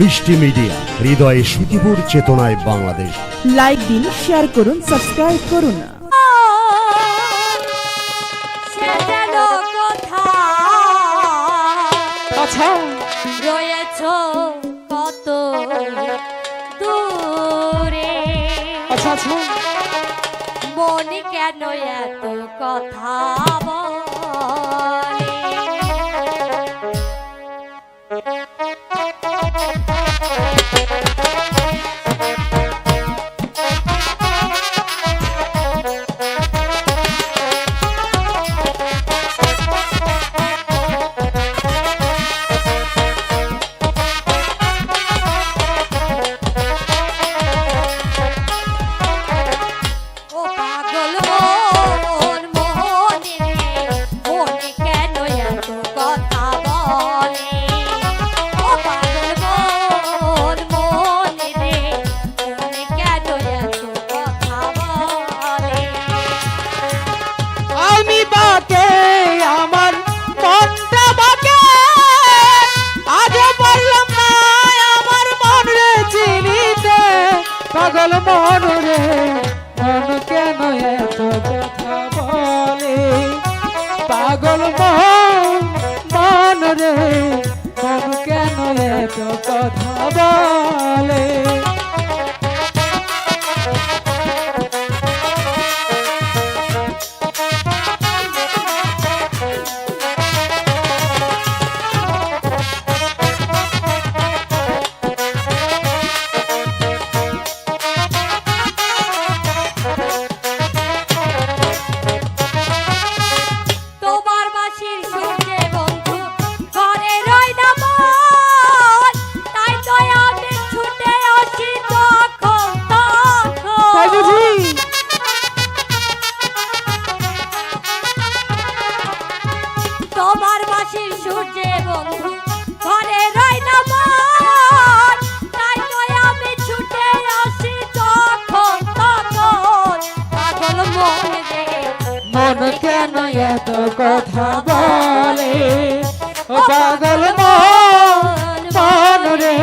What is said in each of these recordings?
মিষ্টি মিডিয়া হৃদয়ে সুখীপুর চেতনায় বাংলাদেশ। লাইক দিন শেয়ার করুন সাবস্ক্রাইব করুন। কত মনে কেন এত কথা বল? কেন এত কথা বলে? কেন এত কথা বলে? ও পাগল মন রে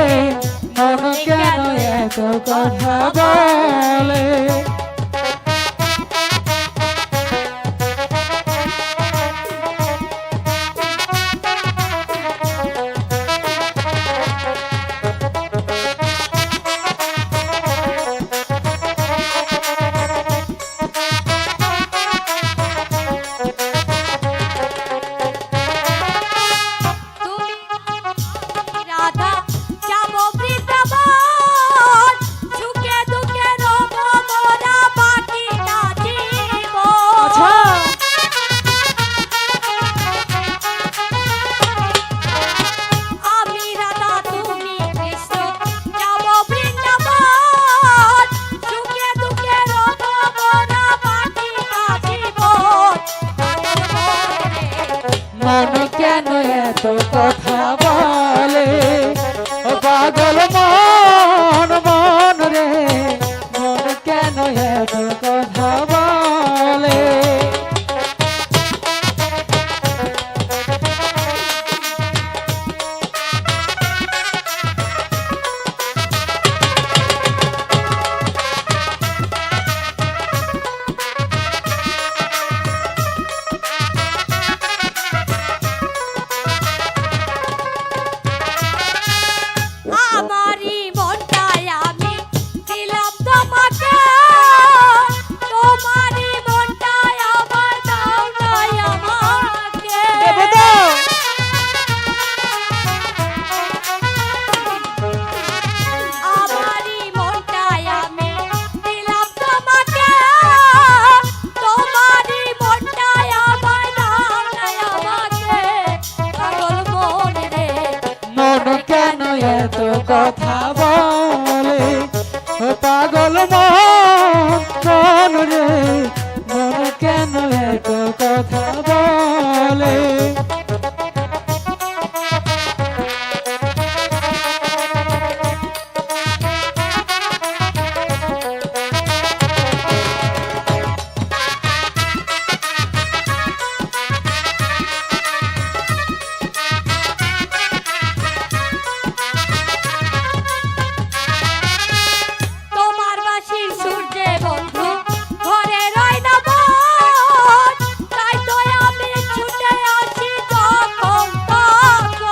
মন কেন এত কথা বলে? কেন এত কথা কথা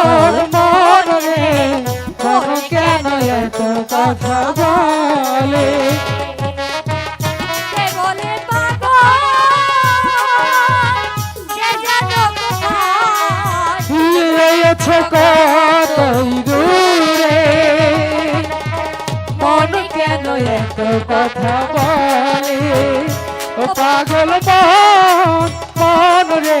মন মন রে মন কেন এত কথা বলে? পাগল? যে যেন কোথায়? রয়েছে কতই দূরে? মন কেন এত কথা বলে? পাগল মন মন রে।